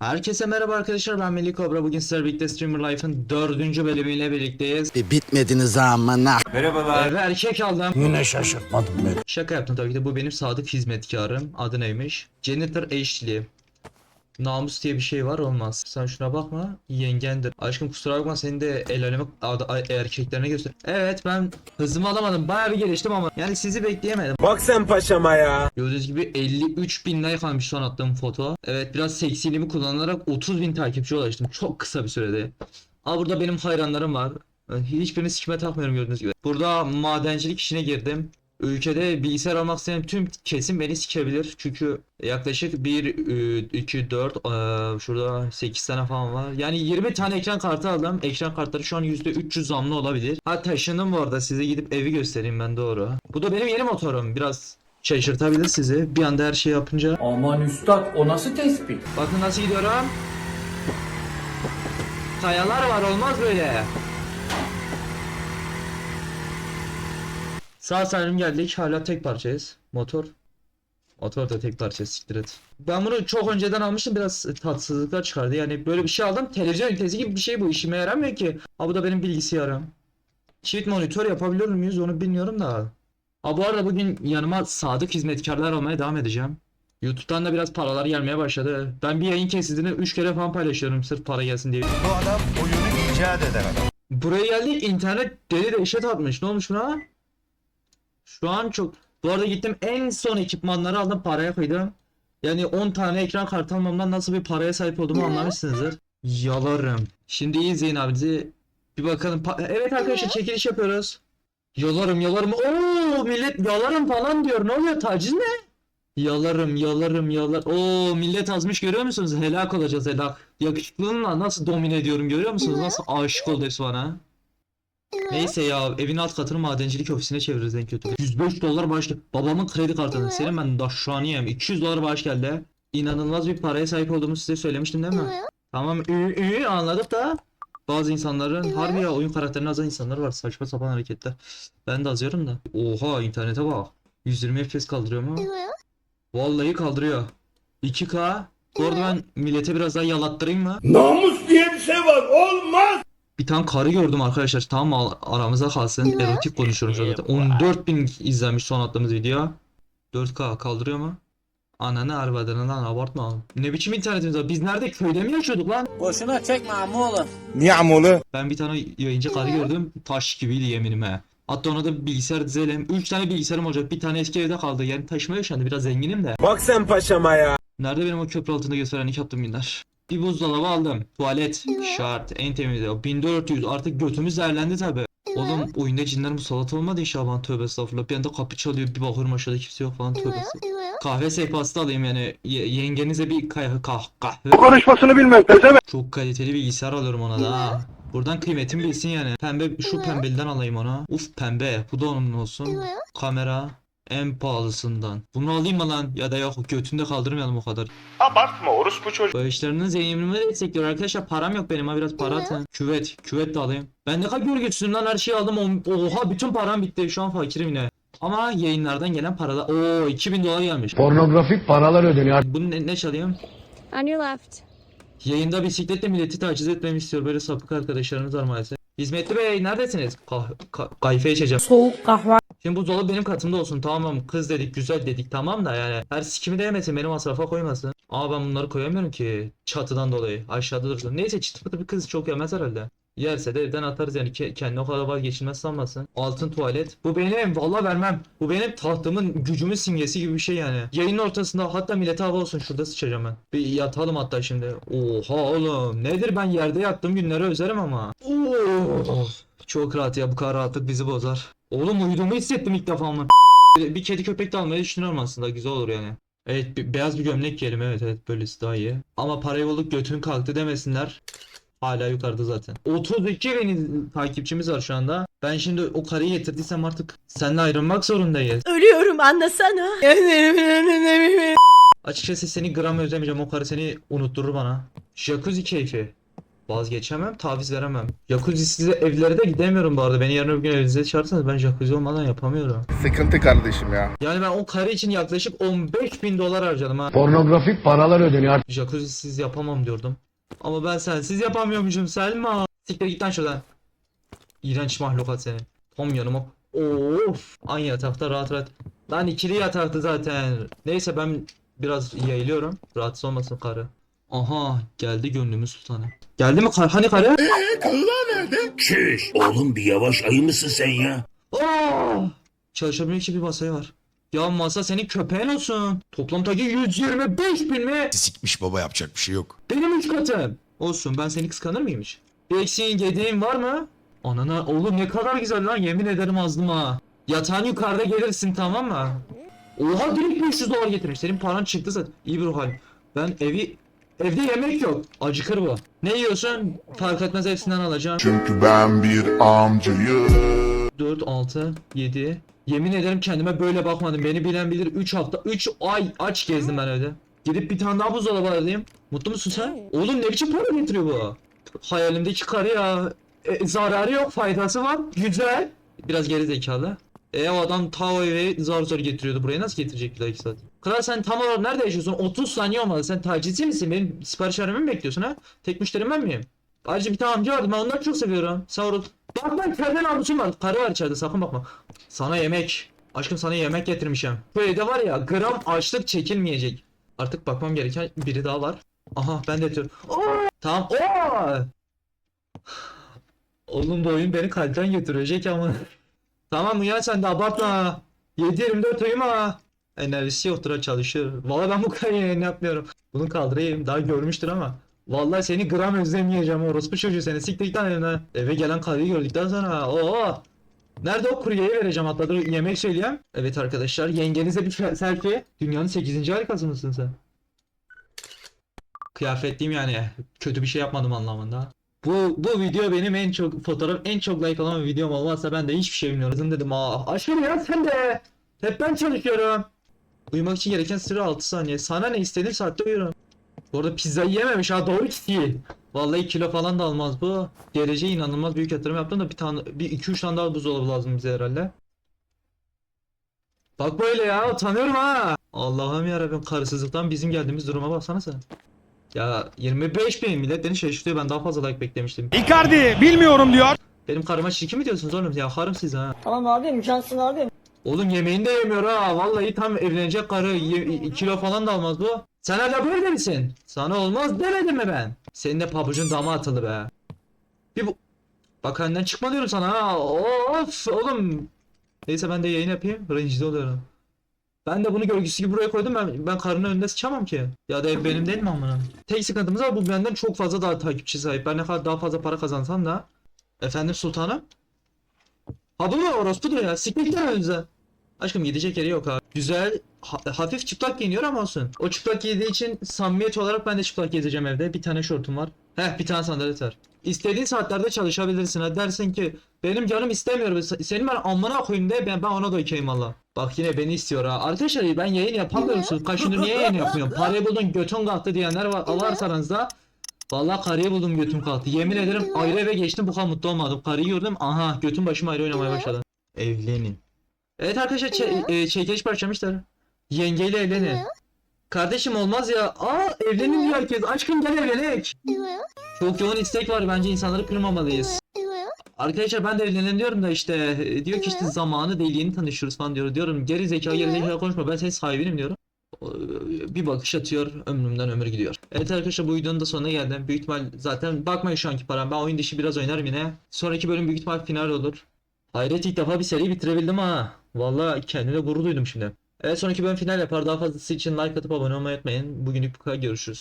Herkese merhaba arkadaşlar ben Melih Kobra bugün sizlerle birlikte Streamer Life'ın dördüncü bölümüyle birlikteyiz. Bir bitmediniz amına. Ee, ve erkek aldım. Yine şaşırtmadın beni. Şaka yaptım tabii ki de bu benim sadık hizmetkarım. Adı neymiş? Janitor Ashley. Namus diye bir şey var olmaz. Sen şuna bakma. Yengendir. Aşkım kusura bakma seni de el aleme erkeklerine göster. Evet ben hızımı alamadım. Bayağı bir geliştim ama yani sizi bekleyemedim. Bak sen paşama ya. Gördüğünüz gibi 53 bin like almış son attığım foto. Evet biraz seksiliğimi kullanarak 30 bin takipçi ulaştım. Çok kısa bir sürede. Aa burada benim hayranlarım var. Hiçbirini sikime takmıyorum gördüğünüz gibi. Burada madencilik işine girdim. Ülkede bilgisayar almak isteyen tüm kesim beni sikebilir. Çünkü yaklaşık 1, 2, 4, şurada 8 tane falan var. Yani 20 tane ekran kartı aldım. Ekran kartları şu an %300 zamlı olabilir. Ha taşındım bu arada. Size gidip evi göstereyim ben doğru. Bu da benim yeni motorum. Biraz şaşırtabilir sizi. Bir anda her şeyi yapınca. Aman üstad o nasıl tespit? Bakın nasıl gidiyorum. Kayalar var olmaz böyle. Sağ salim geldik. Hala tek parçayız. Motor. Motor da tek parça siktir et. Ben bunu çok önceden almıştım biraz tatsızlıklar çıkardı. Yani böyle bir şey aldım. Televizyon ünitesi gibi bir şey bu işime yaramıyor ki. Ha bu da benim bilgisayarım. Çift monitör yapabiliyor muyuz onu bilmiyorum da. Ha bu arada bugün yanıma sadık hizmetkarlar almaya devam edeceğim. YouTube'dan da biraz paralar gelmeye başladı. Ben bir yayın kesitini 3 kere falan paylaşıyorum sırf para gelsin diye. Bu adam oyunu icat eden adam. Buraya geldik internet deli dehşet atmış. Ne olmuş buna? Şu an çok... Bu arada gittim en son ekipmanları aldım paraya koydum. Yani 10 tane ekran kartı almamdan nasıl bir paraya sahip olduğumu anlamışsınızdır. Yalarım. Şimdi iyi izleyin abi bizi. Bir bakalım. Pa- evet arkadaşlar çekiliş yapıyoruz. Yalarım yalarım. Oo millet yalarım falan diyor. Ne oluyor taciz ne? Yalarım yalarım yalar. Oo millet azmış görüyor musunuz? Helak olacağız helak. Yakışıklılığımla nasıl domine ediyorum görüyor musunuz? Nasıl aşık oldu hepsi bana. Neyse ya evin alt katını madencilik ofisine çeviririz en kötü. 105 dolar bağış Babamın kredi kartını senin ben daşşaniyem. 200 dolar bağış geldi. İnanılmaz bir paraya sahip olduğumu size söylemiştim değil mi? Tamam ü ü anladık da bazı insanların harbi ya oyun karakterini azan insanlar var saçma sapan hareketler. Ben de azıyorum da. Oha internete bak. 120 FPS kaldırıyor mu? Vallahi kaldırıyor. 2K. Bu arada ben millete biraz daha yalattırayım mı? Namus diye bir şey var. Olmaz. Bir tane karı gördüm arkadaşlar. Tamam mı? Aramıza kalsın. Erotik konuşuyorum şu an zaten. 14 bin izlenmiş son attığımız video. 4K kaldırıyor mu? Ananı arvadını lan abartma. Ne biçim internetimiz var? Biz nerede? Köyde mi yaşıyorduk lan? Boşuna çekme ammoğlu. Niye amolu? Ben bir tane yayıncı karı gördüm. Taş gibiydi yeminime. Hatta ona da bilgisayar dizelim. 3 tane bilgisayarım olacak. Bir tane eski evde kaldı. Yani taşıma yaşandı. Biraz zenginim de. Bak sen paşama ya. Nerede benim o köprü altında gösterenlik yaptığım günler? Bir buzdolabı aldım. Tuvalet şart. En temizi o. 1400 artık götümüz zehirlendi tabi. Oğlum oyunda cinler musallat olmadı inşallah bana tövbe estağfurullah. Bir anda kapı çalıyor bir bakıyorum aşağıda kimse yok falan tövbe estağfurullah. Kahve sehpası da alayım yani. Ye- yengenize bir kah kah kahve. Konuşmasını bilmem pezevenk. Çok kaliteli bilgisayar alıyorum ona da ha. Buradan kıymetimi bilsin yani. Pembe şu pembeliden alayım ona. Uf pembe. Bu da onun olsun. Kamera en pahalısından. Bunu alayım mı lan? Ya da yok götünde kaldırmayalım o kadar. Abartma orospu çocuk. Bağışlarının zenginliğimi destekliyor arkadaşlar. Param yok benim ha biraz para atın. Küvet. Küvet de alayım. Ben ne kadar görgüsüzüm lan her şeyi aldım. Oha bütün param bitti. Şu an fakirim yine. Ama yayınlardan gelen parada. Oo 2000 dolar gelmiş. Pornografik paralar ödeniyor. Bunu ne, ne çalayım? On your left. Yayında bisikletle milleti taciz etmemi istiyor. Böyle sapık arkadaşlarınız var maalesef. Hizmetli Bey neredesiniz? Kah ka kayfe içeceğim. Soğuk kahve. Şimdi buzdolabı benim katımda olsun tamam kız dedik güzel dedik tamam da yani her sikimi de yemesin beni masrafa koymasın. Ama ben bunları koyamıyorum ki çatıdan dolayı aşağıda dursun. Neyse çıtı pıtı bir kız çok yemez herhalde. Yerse de evden atarız yani Ke- kendini o kadar vazgeçilmez sanmasın. Altın tuvalet. Bu benim valla vermem. Bu benim tahtımın gücümün simgesi gibi bir şey yani. Yayının ortasında hatta millete hava olsun şurada sıçacağım ben. Bir yatalım hatta şimdi. Oha oğlum nedir ben yerde yattığım günleri özlerim ama. Oh, çok rahat ya bu kadar rahatlık bizi bozar. Oğlum uyuduğumu hissettim ilk defa mı? Bir kedi köpek de almayı düşünüyorum aslında güzel olur yani. Evet bir- beyaz bir gömlek giyelim evet evet böylesi daha iyi. Ama parayı bulduk götün kalktı demesinler. Hala yukarıda zaten. 32 bin takipçimiz var şu anda. Ben şimdi o karıyı getirdiysem artık seninle ayrılmak zorundayız. Ölüyorum anlasana. Açıkçası seni gram özlemeyeceğim. O karı seni unutturur bana. Jacuzzi keyfi. Vazgeçemem, taviz veremem. Jacuzzi'siz evlere de gidemiyorum bu arada. Beni yarın öbür gün evinize çağırırsanız ben jacuzzi olmadan yapamıyorum. Sıkıntı kardeşim ya. Yani ben o kare için yaklaşık 15 bin dolar harcadım ha. Pornografik paralar ödeniyor. Jacuzzi'siz yapamam diyordum. Ama ben sensiz yapamıyormuşum Selma. Siktir git lan şuradan. İğrenç mahlukat seni. Tom yanıma. Of. Aynı yatakta rahat rahat. Lan ikili yataktı zaten. Neyse ben biraz yayılıyorum. Rahatsız olmasın karı. Aha geldi gönlümüz sultanı. Geldi mi kar? Hani karı? Şiş, oğlum bir yavaş ayı mısın sen ya? Aa! Çalışabilecek bir masaya var. Ya masa senin köpeğin olsun. Toplam takı 125 bin mi? Sikmiş baba yapacak bir şey yok. Benim üç katım. Olsun ben seni kıskanır mıymış? Bir eksiğin gediğin var mı? Anana oğlum ne kadar güzel lan yemin ederim azdım ha. Yatağın yukarıda gelirsin tamam mı? Oha direkt 500 dolar getirmiş. Senin paran çıktı zaten. İyi bir ruh hal. Ben evi... Evde yemek yok. Acıkır bu. Ne yiyorsun? Fark etmez hepsinden alacağım. Çünkü ben bir amcayım. 4, 6, 7. Yemin ederim kendime böyle bakmadım. Beni bilen bilir 3 hafta, 3 ay aç gezdim ben evde. Gidip bir tane daha buzdolabı alayım. Mutlu musun sen? Oğlum ne biçim para getiriyor bu? Hayalimdeki karı ya. E, zararı yok, faydası var. Güzel. Biraz geri zekalı. E o adam ta o evi zar zor getiriyordu. Buraya nasıl getirecek bir dakika saat? Kral sen tam olarak nerede yaşıyorsun? 30 saniye olmadı. Sen tacizci misin? Benim sipariş vermemi mi bekliyorsun ha? Tek müşterim ben miyim? Ayrıca bir tane amca vardı. Ben onları çok seviyorum. Orada... Bak lan içeride namusum var. Karı var içeride sakın bakma. Sana yemek. Aşkım sana yemek getirmişim. Bu evde var ya gram açlık çekilmeyecek. Artık bakmam gereken biri daha var. Aha ben de yatıyorum. Tamam. Oo! Oğlum bu oyun beni kalpten götürecek ama. tamam uyan sen de abartma. 7-24 uyuma. Enerjisi yoktur çalışır. Valla ben bu kadar yayın yapmıyorum. Bunu kaldırayım. Daha görmüştür ama. Vallahi seni gram özlemeyeceğim orospu çocuğu seni siktir git. Eve gelen karıyı gördükten sonra oo. Nerede o kuryeyi vereceğim hatta dur yemek söyleyeyim. Evet arkadaşlar yengenize bir selfie. Dünyanın 8. harikası mısın sen? Kıyafetliyim yani. Kötü bir şey yapmadım anlamında. Bu bu video benim en çok fotoğraf en çok like alan videom olmazsa ben de hiçbir şey bilmiyorum. Dedim aa aşkım ya sen de. Hep ben çalışıyorum. Uyumak için gereken süre 6 saniye. Sana ne istediğin saatte uyurum. Bu arada pizzayı yememiş ha doğru ki. Vallahi kilo falan da almaz bu. Geleceğe inanılmaz büyük yatırım yaptım da bir tane bir iki üç tane daha buzdolabı lazım bize herhalde. Bak böyle ya utanıyorum ha. Allah'ım yarabbim karısızlıktan bizim geldiğimiz duruma baksana sen. Ya 25 bin millet beni şaşırtıyor ben daha fazla like beklemiştim. Icardi bilmiyorum diyor. Benim karıma çirkin mi diyorsunuz oğlum ya karım siz ha. Tamam abim cansın abim. Oğlum yemeğini de yemiyor ha. Vallahi tam evlenecek karı. Ye- kilo falan da almaz bu. Sen hala böyle misin? Sana olmaz demedim mi ben? Senin de pabucun dama atılı be. Bir bu... Bak önden çıkma diyorum sana ha. Of oğlum. Neyse ben de yayın yapayım. Rencide oluyorum. Ben de bunu gölgesi gibi buraya koydum. Ben ben karının önünde sıçamam ki. Ya da ev benim değil mi amına? Tek sıkıntımız var bu benden çok fazla daha takipçi sahip. Ben ne kadar daha fazla para kazansam da. Efendim sultanım? Ha bu mu orospudur ya? Sikmekten önce. Aşkım gidecek yeri yok abi. Güzel, ha- hafif çıplak giyiniyor ama olsun. O çıplak giydiği için samimiyet olarak ben de çıplak gezeceğim evde. Bir tane şortum var. Heh bir tane sandalet var. İstediğin saatlerde çalışabilirsin. Dersin ki benim canım istemiyor. Se- Senin ben amına koyayım de ben, ben ona da okeyim valla. Bak yine beni istiyor ha. Arkadaşlar ben yayın yapamıyorum. Siz gündür niye yayın yapmıyorum? Parayı buldun götün kalktı diyenler var. Varsa aranızda. Vallahi karıyı buldum götüm kalktı. Yemin ederim ayrı eve geçtim bu kadar mutlu olmadım. Karıyı gördüm aha götüm başım ayrı oynamaya başladı. Evlenin. Evet arkadaşlar çe- e, çekiliş başlamışlar. Yengeyle evlenin. Kardeşim olmaz ya. Aa evlenin diyor herkes. Aşkım gel evlenek. Çok yoğun istek var bence insanları kırmamalıyız. Arkadaşlar ben de evlenelim diyorum da işte e, diyor ki işte zamanı değil yeni tanışıyoruz falan diyor. Diyorum geri zekalı geri zekalı konuşma ben senin sahibinim diyorum. O, Bir bakış atıyor ömrümden ömür gidiyor. Evet arkadaşlar bu videonun da sonuna geldim. Büyük ihtimal zaten bakmayın şu anki param. Ben oyun dışı biraz oynarım yine. Sonraki bölüm büyük ihtimal final olur. Hayret ilk defa bir seri bitirebildim ha. Vallahi kendime gurur duydum şimdi. Evet sonraki bölüm final yapar. Daha fazlası için like atıp abone olmayı unutmayın. Bugünlük bu kadar görüşürüz.